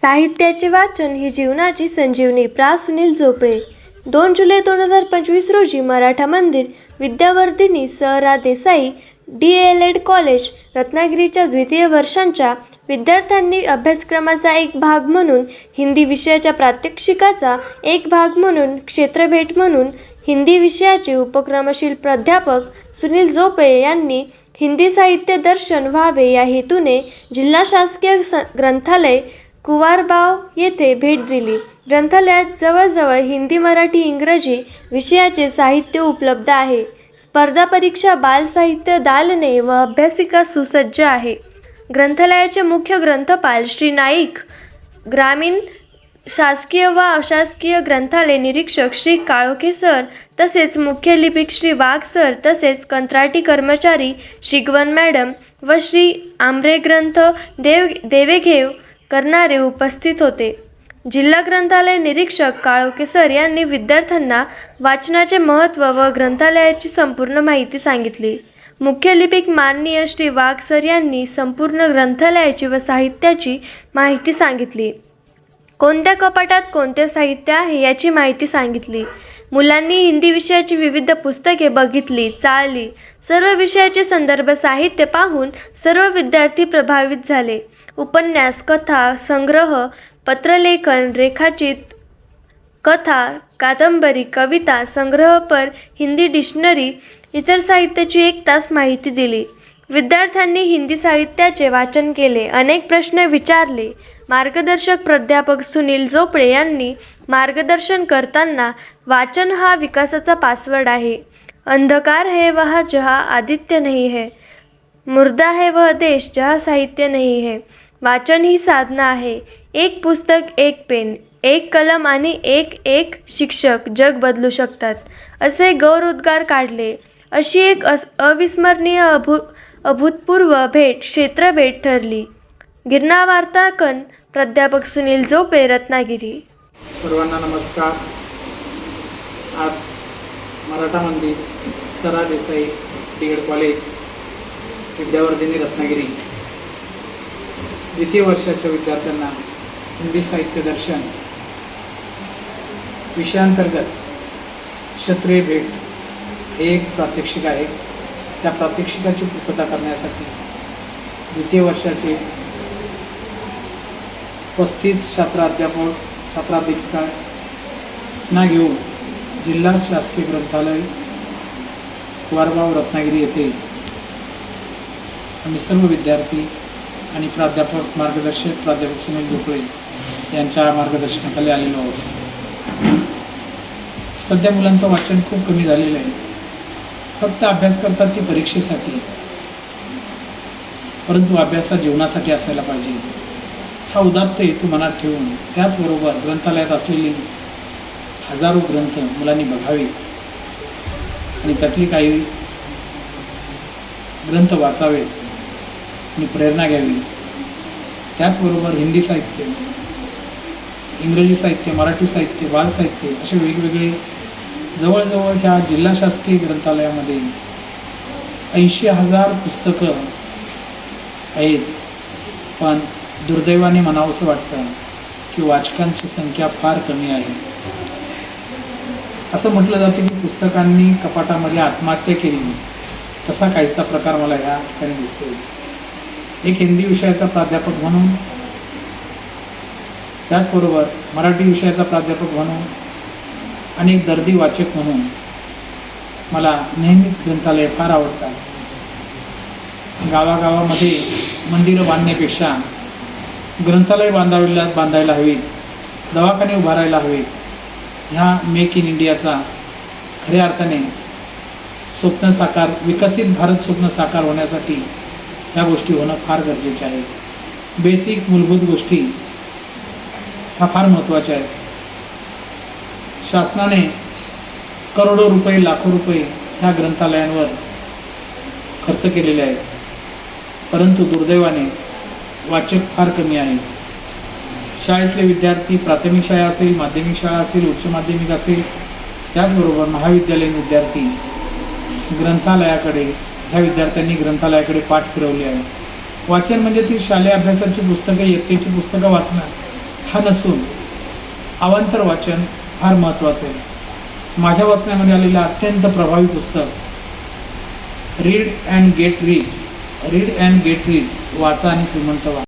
साहित्याचे वाचन ही जीवनाची संजीवनी प्रा. सुनील झोपळे दोन जुलै दोन हजार पंचवीस रोजी मराठा मंदिर विद्यावर्धिनी सहरा Desai D El Ed College रत्नागिरीच्या द्वितीय वर्षांच्या विद्यार्थ्यांनी अभ्यासक्रमाचा एक भाग म्हणून हिंदी विषयाच्या प्रात्यक्षिकाचा एक भाग म्हणून क्षेत्रभेट म्हणून हिंदी विषयाचे उपक्रमशील प्राध्यापक सुनील जोपळे यांनी हिंदी साहित्य दर्शन व्हावे या हेतूने जिल्हा शासकीय स ग्रंथालय कुवारबाव येथे भेट दिली. ग्रंथालयात जवळजवळ हिंदी मराठी इंग्रजी विषयाचे साहित्य उपलब्ध आहे. स्पर्धा परीक्षा बाल साहित्य दालने व अभ्यासिका सुसज्ज आहे. ग्रंथालयाचे मुख्य ग्रंथपाल श्री नाईक ग्रामीण शासकीय व अशासकीय ग्रंथालय निरीक्षक श्री काळोखे सर तसेच मुख्य लिपिक श्री वाघ सर तसेच कंत्राटी कर्मचारी शिगवन मॅडम व श्री आंब्रे ग्रंथ देव देवेघेव करणारे उपस्थित होते. जिल्हा ग्रंथालय निरीक्षक काळोखे सर यांनी विद्यार्थ्यांना वाचनाचे महत्त्व व ग्रंथालयाची संपूर्ण माहिती सांगितली. मुख्य लिपिक माननीय श्री वाघ सर यांनी संपूर्ण ग्रंथालयाची व साहित्याची माहिती सांगितली. कोणत्या कपाटात कोणते साहित्य आहे याची माहिती सांगितली. मुलांनी हिंदी विषयाची विविध पुस्तके बघितली चाळली सर्व विषयाचे संदर्भ साहित्य पाहून सर्व विद्यार्थी प्रभावित झाले. उपन्यास कथा संग्रह पत्रलेखन रेखाचित कथा कादंबरी कविता संग्रहपर हिंदी डिक्शनरी इतर साहित्याची एक तास माहिती दिली. विद्यार्थ्यांनी हिंदी साहित्याचे वाचन केले अनेक प्रश्न विचारले. मार्गदर्शक प्राध्यापक सुनील जोपळे यांनी मार्गदर्शन करताना वाचन हा विकासाचा पासवर्ड आहे. अंधकार है वह जहा आदित्य नहीं है. मुर्दा है वह देश जहा साहित्य नहीं है. वाचन ही साधना आहे. एक पुस्तक एक पेन एक कलम आणि एक एक शिक्षक जग बदलू शकतात. असे गौरवोद्गार काढले. अशी एक अस अविस्मरणीय अभू अभूतपूर्व भेट क्षेत्रभेट ठरली. गिरणा वार्ताकन प्राध्यापक सुनील जोपे रत्नागिरी. सर्वांना नमस्कार. आज मराठा मंदिर सरा देसाई डी कॉलेज विद्यावर्धिनी रत्नागिरी. द्वितीय वर्षाच्या विद्यार्थ्यांना हिंदी साहित्य दर्शन. विषयांतर्गत क्षत्रिय भेट हे एक प्रात्यक्षिक आहे. त्या प्रात्यक्षिकाची पूर्तता करण्यासाठी द्वितीय वर्षाचे पस्तीस छात्राध्यापक छात्राध्यापिकांना घेऊन जिल्हा शासकीय ग्रंथालय वारगाव रत्नागिरी येथे आम्ही सर्व विद्यार्थी आणि प्राध्यापक मार्गदर्शक प्राध्यापक सुनील झोपळे यांच्या मार्गदर्शनाखाली आलेलो आहोत. सध्या मुलांचं वाचन खूप कमी झालेलं आहे. फक्त अभ्यास करतात ती परीक्षेसाठी. परंतु अभ्यास हा जीवनासाठी असायला पाहिजे. हा उदात्त हेतू मनात ठेवून त्याचबरोबर ग्रंथालयात असलेली हजारो ग्रंथ मुलांनी बघावे. आणि त्यातली काही ग्रंथ वाचावेत आणि प्रेरणा घ्यावी. त्याचबरोबर हिंदी साहित्य इंग्रजी साहित्य मराठी साहित्य बालसाहित्य असे वेगवेगळे जवळजवळ ह्या जिल्हा शासकीय ग्रंथालयामध्ये ऐंशी हजार पुस्तकं आहेत. पण दुर्दैवाने म्हणावंसं वाटतं की वाचकांची संख्या फार कमी आहे. असं म्हटलं जातं की पुस्तकांनी कपाटामध्ये आत्महत्या केली. तसा काहीसा प्रकार मला ह्या ठिकाणी दिसतोय. एक हिंदी विषयाचा प्राध्यापक म्हणून त्याचबरोबर मराठी विषयाचा प्राध्यापक म्हणून आणि एक दर्दी वाचक म्हणून मला नेहमीच ग्रंथालय फार आवडतात. गावागावामध्ये मंदिरं बांधण्यापेक्षा ग्रंथालय बांधावीला बांधायला हवीत दवाखाने उभारायला हवेत ह्या मेक इन इंडियाचा खऱ्या अर्थाने स्वप्न साकार विकसित भारत स्वप्न साकार होण्यासाठी ह्या गोष्टी होणं फार गरजेचे आहे. बेसिक मूलभूत गोष्टी हा फार महत्त्वाचा आहे. शासनाने करोडो रुपये लाखो रुपये ह्या ग्रंथालयांवर खर्च केलेले आहेत. परंतु दुर्दैवाने वाचक फार कमी आहे. शाळेतले विद्यार्थी प्राथमिक शाळा असेल माध्यमिक शाळा असेल उच्च माध्यमिक असेल त्याचबरोबर महाविद्यालयीन विद्यार्थी ग्रंथालयाकडे ह्या विद्यार्थ्यांनी ग्रंथालयाकडे पाठ फिरवले आहे. वाचन म्हणजे ती शालेय अभ्यासाची पुस्तकं इयत्तेची पुस्तकं वाचणं. हा नसून अवांतर वाचन फार महत्त्वाचं आहे. माझ्या वाचण्यामध्ये आलेलं अत्यंत प्रभावी पुस्तक read and get rich read and get rich वाचा आणि श्रीमंत व्हा